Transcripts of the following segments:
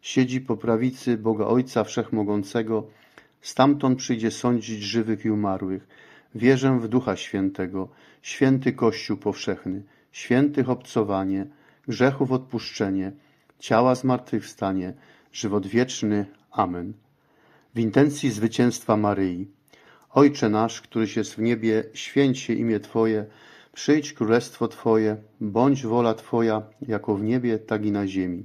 Siedzi po prawicy Boga Ojca Wszechmogącego. Stamtąd przyjdzie sądzić żywych i umarłych. Wierzę w Ducha Świętego, święty Kościół powszechny, świętych obcowanie, grzechów odpuszczenie, ciała zmartwychwstanie, żywot wieczny. Amen. W intencji zwycięstwa Maryi. Ojcze nasz, któryś jest w niebie, święć się imię Twoje, przyjdź królestwo Twoje, bądź wola Twoja, jako w niebie, tak i na ziemi.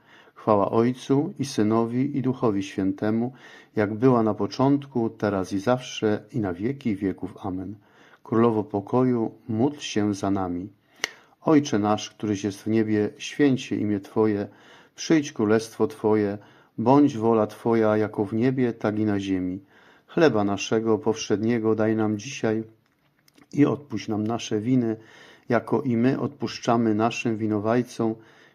Chwała Ojcu i Synowi i Duchowi Świętemu, jak była na początku, teraz i zawsze, i na wieki wieków. Amen. Królowo pokoju, módl się za nami. Ojcze nasz, któryś jest w niebie, święć się imię Twoje, przyjdź królestwo Twoje, bądź wola Twoja, jako w niebie, tak i na ziemi. Chleba naszego powszedniego daj nam dzisiaj i odpuść nam nasze winy, jako i my odpuszczamy naszym winowajcom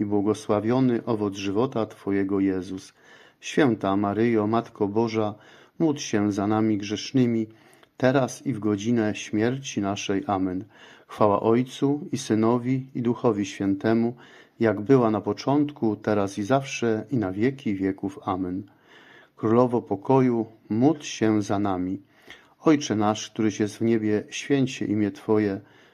i błogosławiony owoc żywota Twojego Jezus. Święta Maryjo, Matko Boża, módl się za nami grzesznymi, teraz i w godzinę śmierci naszej. Amen. Chwała Ojcu i Synowi i Duchowi Świętemu, jak była na początku, teraz i zawsze, i na wieki wieków. Amen. Królowo pokoju, módl się za nami. Ojcze nasz, któryś jest w niebie, święć się imię Twoje,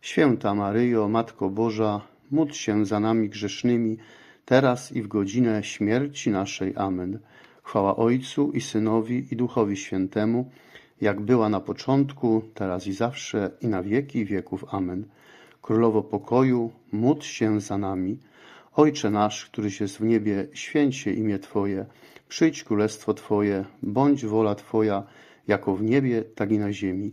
Święta Maryjo, Matko Boża, módl się za nami grzesznymi, teraz i w godzinę śmierci naszej. Amen. Chwała Ojcu i Synowi i Duchowi Świętemu, jak była na początku, teraz i zawsze, i na wieki wieków. Amen. Królowo pokoju, módl się za nami. Ojcze nasz, któryś jest w niebie, święć się imię Twoje. Przyjdź królestwo Twoje, bądź wola Twoja, jako w niebie, tak i na ziemi.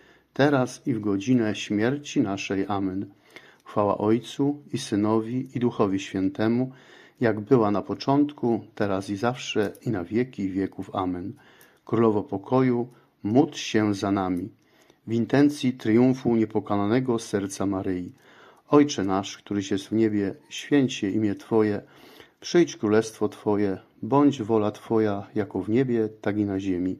teraz i w godzinę śmierci naszej. Amen. Chwała Ojcu i Synowi i Duchowi Świętemu, jak była na początku, teraz i zawsze i na wieki wieków. Amen. Królowo pokoju, módl się za nami. W intencji triumfu niepokalanego serca Maryi. Ojcze nasz, któryś jest w niebie, święć się imię Twoje, przyjdź królestwo Twoje, bądź wola Twoja, jako w niebie, tak i na ziemi.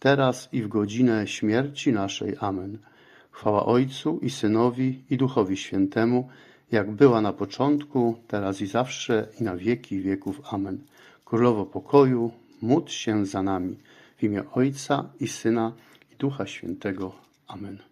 teraz i w godzinę śmierci naszej. Amen. Chwała Ojcu i Synowi i Duchowi Świętemu, jak była na początku, teraz i zawsze i na wieki wieków. Amen. Królowo pokoju, módl się za nami. W imię Ojca i Syna i Ducha Świętego. Amen.